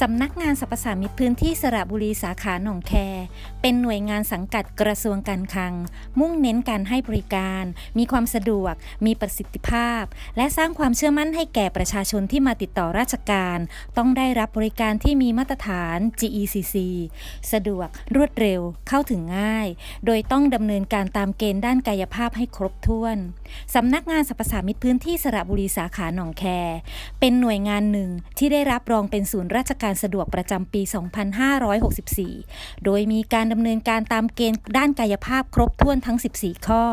สำนักงานสรรพสามิตพื้นที่สระบุรีสาขาหนองแค เป็นหน่วยงานสังกัดกระทรวงการคลัง มุ่งเน้นการให้บริการ มีความสะดวก มีประสิทธิภาพ และสร้างความเชื่อมั่นให้แก่ประชาชนที่มาติดต่อราชการ ต้องได้รับบริการที่มีมาตรฐาน GECC สะดวก รวดเร็ว เข้าถึงง่าย โดยต้องดำเนินการตามเกณฑ์ด้านกายภาพให้ครบถ้วนสำนักงานสรรพสามิตพื้นที่สระบุรีสาขาหนองแค เป็นหน่วยงานหนึ่งที่ได้รับรองเป็นศูนย์ราชการสะดวกประจำปี 2564 โดยมีการดำเนินการตามเกณฑ์ด้านกายภาพครบถ้วนทั้ง 14 ข้อ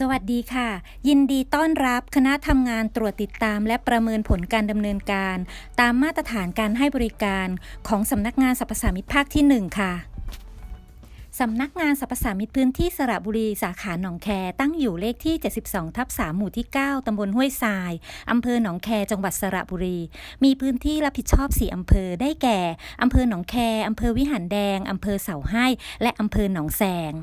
สวัสดีค่ะ ยินดีต้อนรับคณะทำงานตรวจติดตาม และประเมินผลการดำเนินการ ตามมาตรฐานการให้บริการของสำนักงานสรรพสามิตภาคที่ 1 ค่ะสำนักงานสรรพสามิตพื้นที่สระบุรีสาขาหนองแคตั้งอยู่เลขที่ 72 ทับ3หมู่ที่ 9 ตำบลห้วยทราย อำเภอหนองแค จังหวัดสระบุรี มีพื้นที่รับผิดชอบ 4 อำเภอ ได้แก่ อำเภอหนองแค อำเภอวิหารแดง อำเภอเสาให้ และอำเภอหนองแสง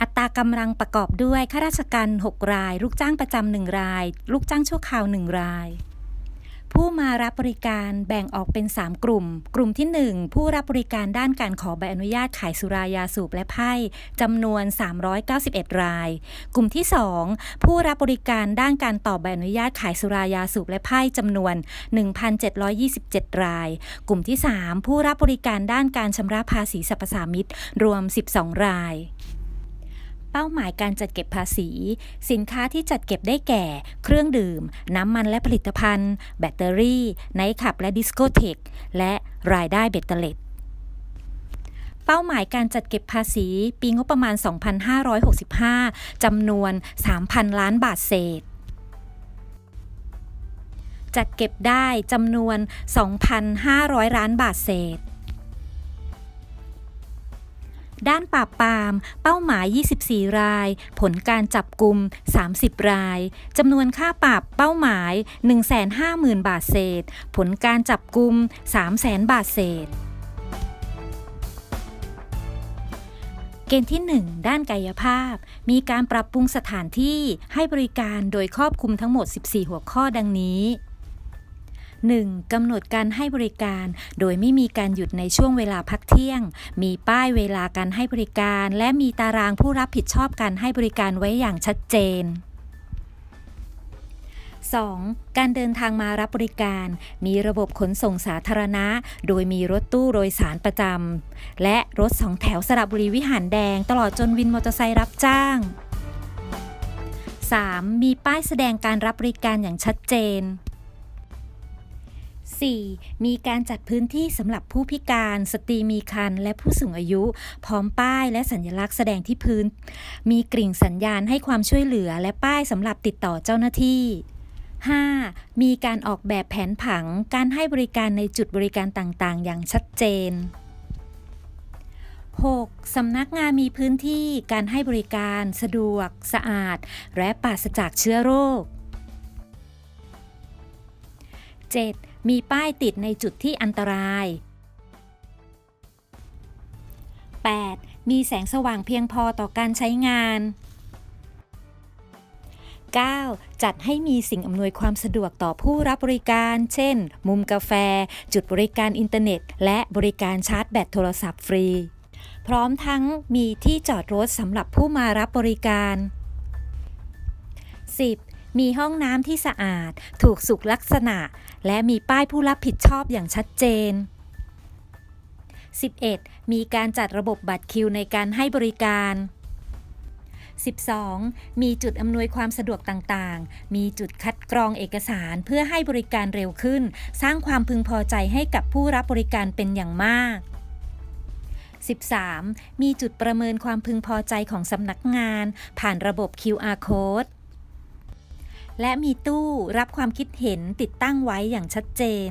อัตรากำลังประกอบด้วยข้าราชการ 6 ราย ลูกจ้างประจำหนึ่งราย ลูกจ้างชั่วคราว1ราย ผู้มารับบริการแบ่งออกเป็น 3 กลุ่ม กลุ่มที่ 1 ผู้รับบริการด้านการขอใบอนุญาตขายสุรายาสูบและไพ่จำนวน 391 ราย กลุ่มที่ 2 ผู้รับบริการด้านการต่อใบอนุญาตขายสุรายาสูบและไพ่จำนวน 1,727 ราย กลุ่มที่ 3 ผู้รับบริการด้านการชำระภาษีสรรพสามิตรวม 12 ราย เป้าหมายการจัดเก็บภาษี สินค้าที่จัดเก็บได้แก่ เครื่องดื่ม น้ำมันและผลิตภัณฑ์ แบตเตอรี่ไนท์คลับและดิสโกเทกและรายได้เบ็ดเตล็ดเป้าหมายการจัดเก็บภาษี ปีงบประมาณ 2565 จำนวน 3,000 ล้านบาทเศษจัดเก็บได้จำนวน 2,500 ล้านบาทเศษ ด้านปราบปราม เป้าหมาย 24 ราย ผลการจับกลุ่ม 30 ราย จำนวนค่าปรับเป้าหมาย 150,000 บาทเศษ ผลการจับกลุ่ม 300,000 บาทเศษเกณฑ์ที่ 1 ด้านกายภาพ มีการปรับปรุงสถานที่ให้บริการโดยครอบคลุมทั้งหมด 14 หัวข้อดังนี้ 1. กำหนดการให้บริการ โดยไม่มีการหยุดในช่วงเวลาพักเที่ยง มีป้ายเวลาการให้บริการ และมีตารางผู้รับผิดชอบการให้บริการไว้อย่างชัดเจน 2. การเดินทางมารับบริการ มีระบบขนส่งสาธารณะ โดยมีรถตู้โดยสารประจำ และรถสองแถวสระบุรีวิหารแดง ตลอดจนวินมอเตอร์ไซค์รับจ้าง 3. มีป้ายแสดงการรับบริการอย่างชัดเจน 4. มีการจัดพื้นที่สำหรับผู้พิการ สตรีมีครรภ์และผู้สูงอายุ พร้อมป้ายและสัญลักษณ์แสดงที่พื้น มีกริ่งสัญญาณให้ความช่วยเหลือและป้ายสำหรับติดต่อเจ้าหน้าที่ 5. มีการออกแบบแผนผังการให้บริการในจุดบริการต่างๆ อย่างชัดเจน 6. สำนักงานมีพื้นที่การให้บริการสะดวก สะอาด และปราศจากเชื้อโรค 7. มีป้ายติดในจุดที่อันตราย 8. มีแสงสว่างเพียงพอต่อการใช้งาน 9. จัดให้มีสิ่งอำนวยความสะดวกต่อผู้รับบริการ เช่น มุมกาแฟ จุดบริการอินเทอร์เน็ต และบริการชาร์จแบตโทรศัพท์ฟรี พร้อมทั้งมีที่จอดรถสำหรับผู้มารับบริการ 10. มีห้องน้ำที่สะอาด ถูกสุขลักษณะ และมีป้ายผู้รับผิดชอบอย่างชัดเจน 11. มีการจัดระบบบัตรคิวในการให้บริการ 12. มีจุดอำนวยความสะดวกต่างๆ มีจุดคัดกรองเอกสารเพื่อให้บริการเร็วขึ้น สร้างความพึงพอใจให้กับผู้รับบริการเป็นอย่างมาก 13. มีจุดประเมินความพึงพอใจของสำนักงาน ผ่านระบบ QR code และมีตู้รับความคิดเห็นติดตั้งไว้อย่างชัดเจน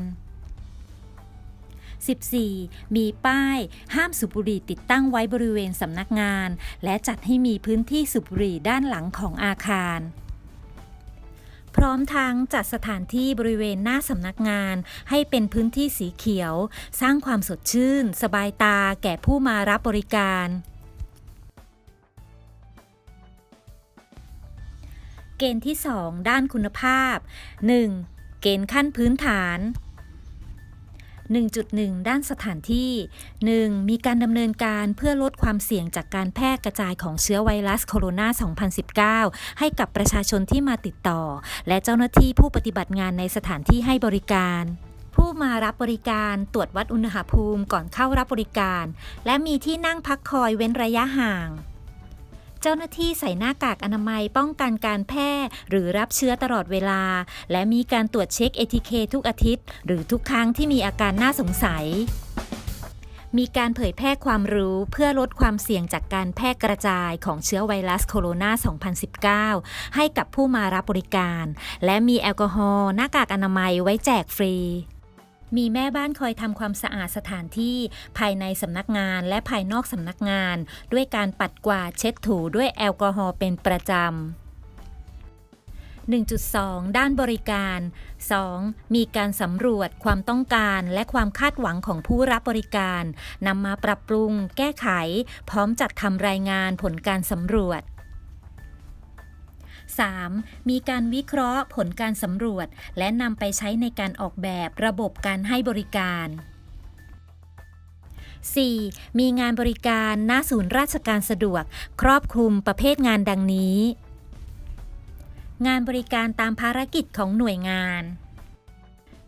14. มีป้ายห้ามสูบบุหรี่ติดตั้งไว้บริเวณสำนักงาน และจัดให้มีพื้นที่สูบบุหรี่ด้านหลังของอาคารพพร้อมทั้งจัดสถานที่บริเวณหน้าสำนักงาน ให้เป็นพื้นที่สีเขียว สร้างความสดชื่น สบายตาแก่ผู้มารับบริการ เกณฑ์ที่ 2 ด้านคุณภาพ 1. เกณฑ์ขั้นพื้นฐาน 1.1 ด้านสถานที่ 1. มีการดำเนินการเพื่อลดความเสี่ยงจากการแพร่กระจายของเชื้อไวรัสโคโรนา 2019 ให้กับประชาชนที่มาติดต่อ และเจ้าหน้าที่ผู้ปฏิบัติงานในสถานที่ให้บริการ ผู้มารับบริการตรวจวัดอุณหภูมิก่อนเข้ารับบริการ และมีที่นั่งพักคอยเว้นระยะห่าง เจ้าหน้าที่ใส่หน้ากากอนามัยป้องกันการแพร่หรือรับเชื้อตลอดเวลา และมีการตรวจเช็ค ATK ทุกอาทิตย์ หรือทุกครั้งที่มีอาการน่าสงสัยมีการเผยแพร่ความรู้เพื่อลดความเสี่ยงจากการแพร่กระจายของเชื้อไวรัสโคโรนา 2019 ให้กับผู้มารับบริการ และมีแอลกอฮอล์หน้ากากอนามัยไว้แจกฟรี มีแม่บ้านคอยทำความสะอาดสถานที่ภายในสำนักงานและภายนอกสำนักงาน ด้วยการปัดกวาดเช็ดถูด้วยแอลกอฮอล์เป็นประจำ 1.2 ด้านบริการ 2. มีการสำรวจความต้องการและความคาดหวังของผู้รับบริการนำมาปรับปรุง แก้ไข พร้อมจัดทำรายงานผลการสำรวจ 3. มีการวิเคราะห์ผลการสำรวจ และนำไปใช้ในการออกแบบระบบการให้บริการ 4. มีงานบริการหน้าศูนย์ราชการสะดวก ครอบคลุมประเภทงานดังนี้ งานบริการตามภารกิจของหน่วยงาน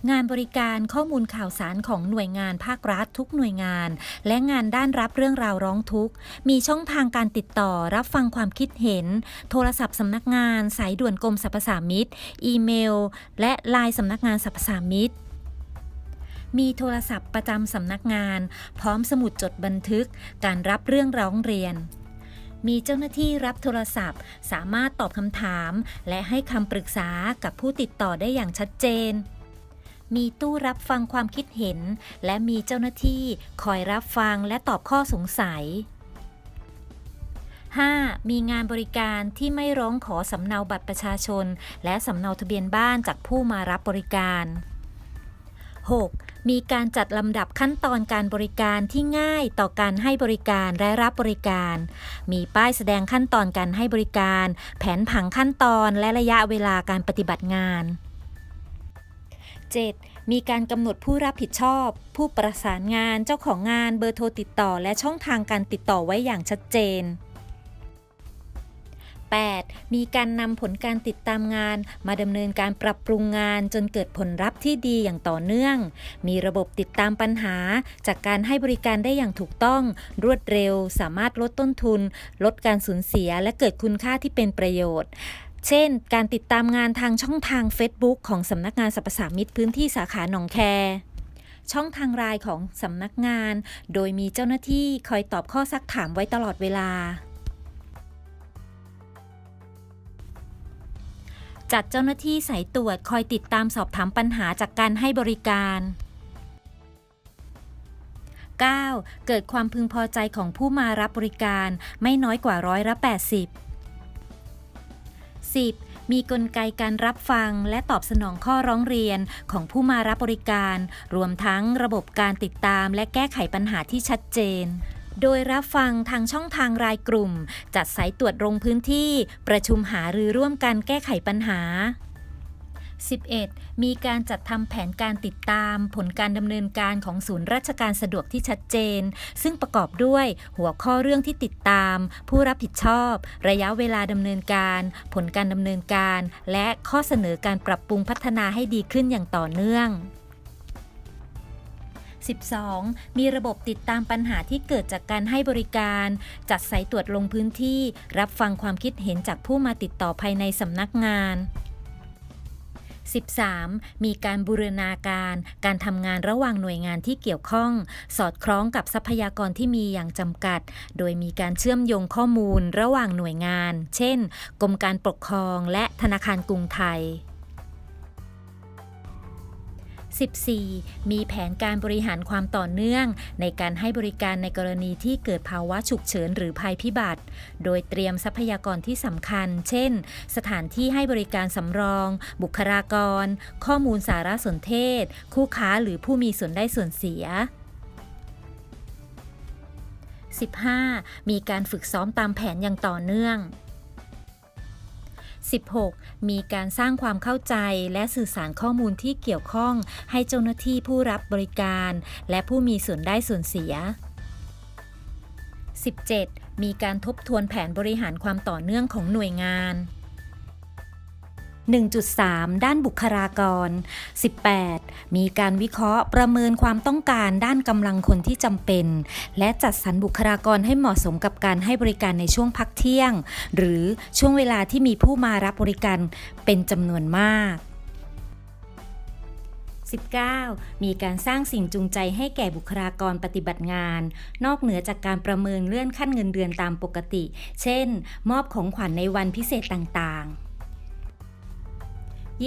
งานบริการข้อมูลข่าวสารของหน่วยงานภาครัฐทุกหน่วยงาน และงานด้านรับเรื่องราวร้องทุกข์ มีช่องทางการติดต่อรับฟังความคิดเห็น โทรศัพท์สำนักงาน สายด่วนกรมสรรพสามิตอีเมล และไลน์สำนักงานสรรพสามิตมีโทรศัพท์ประจำสำนักงาน พร้อมสมุดจดบันทึก การรับเรื่องร้องเรียน มีเจ้าหน้าที่รับโทรศัพท์ สามารถตอบคำถาม และให้คำปรึกษากับผู้ติดต่อได้อย่างชัดเจน มีตู้รับฟังความคิดเห็น และมีเจ้าหน้าที่คอยรับฟังและตอบข้อสงสัย 5. มีงานบริการที่ไม่ร้องขอสำเนาบัตรประชาชน และสำเนาทะเบียนบ้านจากผู้มารับบริการ 6. มีการจัดลำดับขั้นตอนการบริการที่ง่ายต่อการให้บริการและรับบริการ มีป้ายแสดงขั้นตอนการให้บริการ แผนผังขั้นตอนและระยะเวลาการปฏิบัติงาน 7. มีการกำหนดผู้รับผิดชอบ ผู้ประสานงานเจ้าของงานเบอร์โทรติดต่อและช่องทางการติดต่อไว้อย่างชัดเจน 8. มีการนำผลการติดตามงาน มาดำเนินการปรับปรุงงานจนเกิดผลลัพธ์ที่ดีอย่างต่อเนื่อง มีระบบติดตามปัญหา จากการให้บริการได้อย่างถูกต้อง รวดเร็ว สามารถลดต้นทุน ลดการสูญเสียและเกิดคุณค่าที่เป็นประโยชน์ เช่น การติดตามงานทางช่องทาง Facebook ของสำนักงานสรรพสามิตพื้นที่สาขาหนองแค ช่องทางรายของสำนักงาน โดยมีเจ้าหน้าที่คอยตอบข้อซักถามไว้ตลอดเวลา จัดเจ้าหน้าที่สายตรวจคอยติดตามสอบถามปัญหาจากการให้บริการ 9. เกิดความพึงพอใจของผู้มารับบริการไม่น้อยกว่าร้อยละ 80 10. มีกลไกการรับฟังและตอบสนองข้อร้องเรียนของผู้มารับบริการ รวมทั้งระบบการติดตามและแก้ไขปัญหาที่ชัดเจนโดยรับฟังทางช่องทางรายกลุ่ม จัดสายตรวจลงพื้นที่ ประชุมหารือร่วมกันแก้ไขปัญหา 11. มีการจัดทำแผนการติดตาม ผลการดำเนินการของศูนย์ราชการสะดวกที่ชัดเจน ซึ่งประกอบด้วยหัวข้อเรื่องที่ติดตาม ผู้รับผิดชอบ ระยะเวลาดำเนินการ ผลการดำเนินการ และข้อเสนอการปรับปรุงพัฒนาให้ดีขึ้นอย่างต่อเนื่อง 12. มีระบบติดตามปัญหาที่เกิดจากการให้บริการ จัดสายตรวจลงพื้นที่ รับฟังความคิดเห็นจากผู้มาติดต่อภายในสำนักงาน 13. มีการบูรณาการ การทำงานระหว่างหน่วยงานที่เกี่ยวข้อง สอดคล้องกับทรัพยากรที่มีอย่างจำกัด โดยมีการเชื่อมโยงข้อมูลระหว่างหน่วยงาน เช่น กรมการปกครองและธนาคารกรุงไทย 14. มีแผนการบริหารความต่อเนื่อง ในการให้บริการในกรณีที่เกิดภาวะฉุกเฉินหรือภัยพิบัติ โดยเตรียมทรัพยากรที่สำคัญ เช่น สถานที่ให้บริการสำรอง บุคลากร ข้อมูลสารสนเทศ คู่ค้าหรือผู้มีส่วนได้ส่วนเสีย 15. มีการฝึกซ้อมตามแผนอย่างต่อเนื่อง 16. มีการสร้างความเข้าใจและสื่อสารข้อมูลที่เกี่ยวข้องให้เจ้าหน้าที่ผู้รับบริการ และผู้มีส่วนได้ส่วนเสีย 17. มีการทบทวนแผนบริหารความต่อเนื่องของหน่วยงาน 1.3 ด้านบุคลากร 18. มีการวิเคราะห์ประเมินความต้องการด้านกำลังคนที่จำเป็น และจัดสรรบุคลากรให้เหมาะสมกับการให้บริการในช่วงพักเที่ยง หรือช่วงเวลาที่มีผู้มารับบริการเป็นจำนวนมาก 19. มีการสร้างสิ่งจูงใจให้แก่บุคลากรปฏิบัติงาน นอกเหนือจากการประเมินเลื่อนขั้นเงินเดือนตามปกติ เช่น มอบของขวัญในวันพิเศษต่างๆ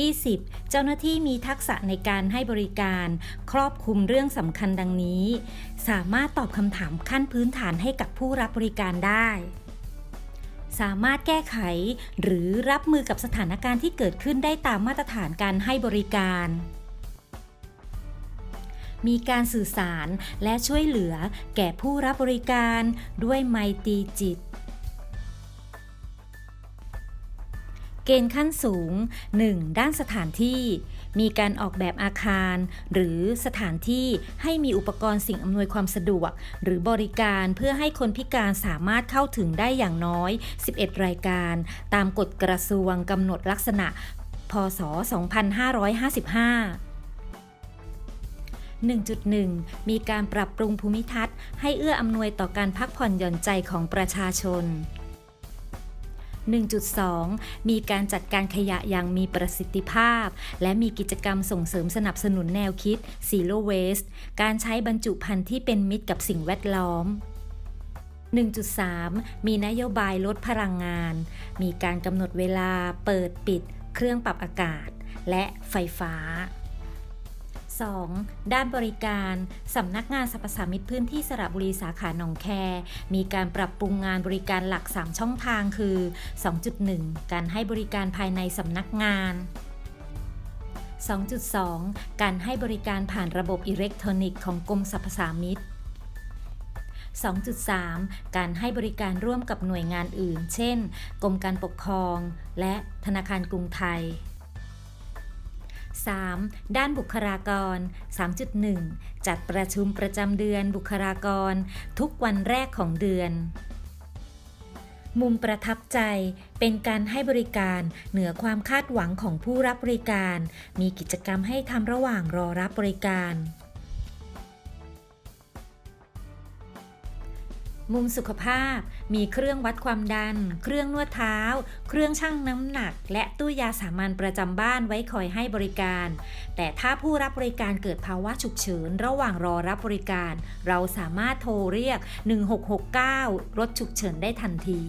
20. เจ้าหน้าที่มีทักษะในการให้บริการ ครอบคลุมเรื่องสำคัญดังนี้ สามารถตอบคำถามขั้นพื้นฐานให้กับผู้รับบริการได้ สามารถแก้ไข หรือรับมือกับสถานการณ์ที่เกิดขึ้นได้ตามมาตรฐานการให้บริการ มีการสื่อสารและช่วยเหลือแก่ผู้รับบริการ ด้วยไมตรีจิต เกณฑ์ขั้นสูง 1. ด้านสถานที่ มีการออกแบบอาคาร หรือสถานที่ให้มีอุปกรณ์สิ่งอำนวยความสะดวก หรือบริการเพื่อให้คนพิการสามารถเข้าถึงได้อย่างน้อย 11 รายการ ตามกฎกระทรวงกำหนดลักษณะ พศ 2555 1.1 มีการปรับปรุงภูมิทัศน์ให้เอื้ออำนวยต่อการพักผ่อนหย่อนใจของประชาชน 1.2 มีการจัดการขยะอย่างมีประสิทธิภาพ และมีกิจกรรมส่งเสริมสนับสนุนแนวคิด Zero Waste การใช้บรรจุภัณฑ์ที่เป็นมิตรกับสิ่งแวดล้อม 1.3 มีนโยบายลดพลังงาน มีการกำหนดเวลาเปิดปิด เครื่องปรับอากาศ และไฟฟ้า 2. ด้านบริการ สำนักงานสรรพสามิตพื้นที่สระบุรีสาขาหนองแค มีการปรับปรุงงานบริการหลัก 3 ช่องทางคือ 2.1 การให้บริการภายในสำนักงาน 2.2 การให้บริการผ่านระบบอิเล็กทรอนิกส์ของกรมสรรพสามิต 2.3 การให้บริการร่วมกับหน่วยงานอื่น เช่น กรมการปกครอง และธนาคารกรุงไทย 3. ด้านบุคลากร 3.1 จัดประชุมประจำเดือนบุคลากร ทุกวันแรกของเดือน มุมประทับใจเป็นการให้บริการเหนือความคาดหวังของผู้รับบริการ มีกิจกรรมให้ทำระหว่างรอรับบริการ มุมสุขภาพ มีเครื่องวัดความดัน เครื่องนวดเท้า เครื่องชั่งน้ำหนัก และตู้ยาสามัญประจำบ้านไว้คอยให้บริการ แต่ถ้าผู้รับบริการเกิดภาวะฉุกเฉินระหว่างรอรับบริการ เราสามารถโทรเรียก 1669 รถฉุกเฉินได้ทันที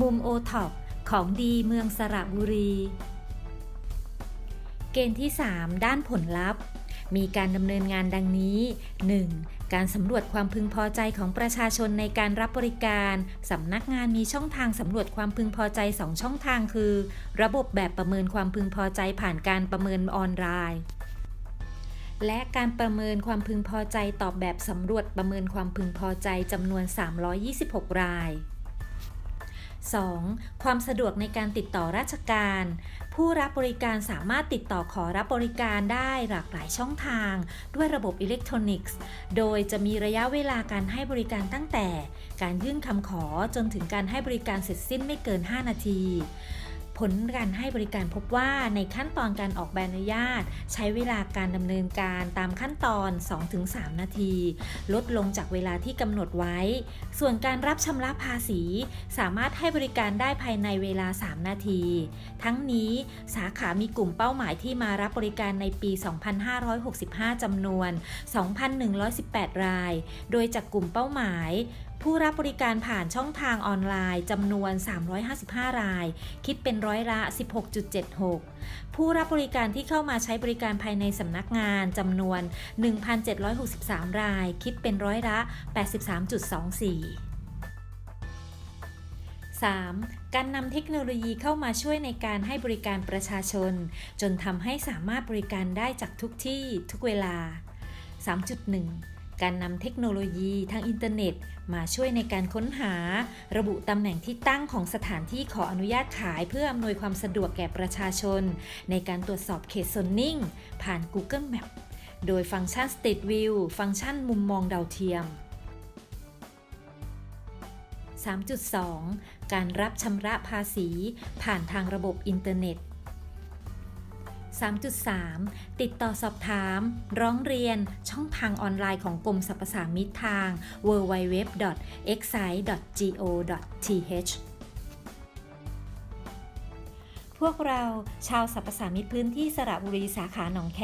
มุมโอท็อปของดีเมืองสระบุรี เกณฑ์ที่ 3 ด้านผลลัพธ์มีการดำเนินงานดังนี้ 1. การสำรวจความพึงพอใจของประชาชนในการรับบริการ สำนักงานมีช่องทางสำรวจความพึงพอใจ 2 ช่องทางคือ ระบบแบบประเมินความพึงพอใจผ่านการประเมินออนไลน์และการประเมินความพึงพอใจตอบแบบสำรวจประเมินความพึงพอใจจำนวน 326 ราย 2. ความสะดวกในการติดต่อราชการ ผู้รับบริการสามารถติดต่อขอรับบริการได้หลากหลายช่องทาง ด้วยระบบอิเล็กทรอนิกส์ โดยจะมีระยะเวลาการให้บริการตั้งแต่ การยื่นคำขอจนถึงการให้บริการเสร็จสิ้นไม่เกิน 5 นาที ผลการให้บริการพบว่าในขั้นตอนการออกใบอนุญาต ใช้เวลาการดำเนินการตามขั้นตอน 2-3 นาที ลดลงจากเวลาที่กำหนดไว้ ส่วนการรับชำระภาษี สามารถให้บริการได้ภายในเวลา 3 นาที ทั้งนี้สาขามีกลุ่มเป้าหมายที่มารับบริการในปี 2565 จำนวน 2,118 ราย โดยจากกลุ่มเป้าหมายผู้รับบริการผ่านช่องทางออนไลน์จำนวน 355 ราย คิดเป็นร้อยละ 16.76 ผู้รับบริการที่เข้ามาใช้บริการภายในสำนักงานจำนวน 1,763 ราย คิดเป็นร้อยละ 83.24 3. การนำเทคโนโลยีเข้ามาช่วยในการให้บริการประชาชน จนทำให้สามารถบริการได้จากทุกที่ทุกเวลา 3.1 การนำเทคโนโลยีทางอินเทอร์เน็ต มาช่วยในการค้นหา ระบุตำแหน่งที่ตั้งของสถานที่ขออนุญาตขายเพื่ออำนวยความสะดวกแก่ประชาชน ในการตรวจสอบเขตโซนนิ่ง ผ่าน Google Map โดยฟังก์ชัน Street View ฟังก์ชันมุมมองดาวเทียม 3.2 การรับชำระภาษี ผ่านทางระบบอินเทอร์เน็ต 3.3 ติดต่อสอบถาม ร้องเรียน ช่องทางออนไลน์ของกรมสรรพสามิตทาง www.excise.go.th พวกเราชาวสรรพสามิตพื้นที่สระบุรีสาขาหนองแค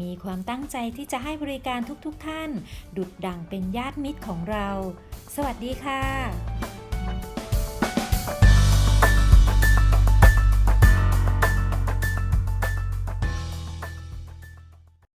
มีความตั้งใจที่จะให้บริการทุกๆทท่าน ดุดดังเป็นญาติมิตรของเรา สวัสดีค่ะ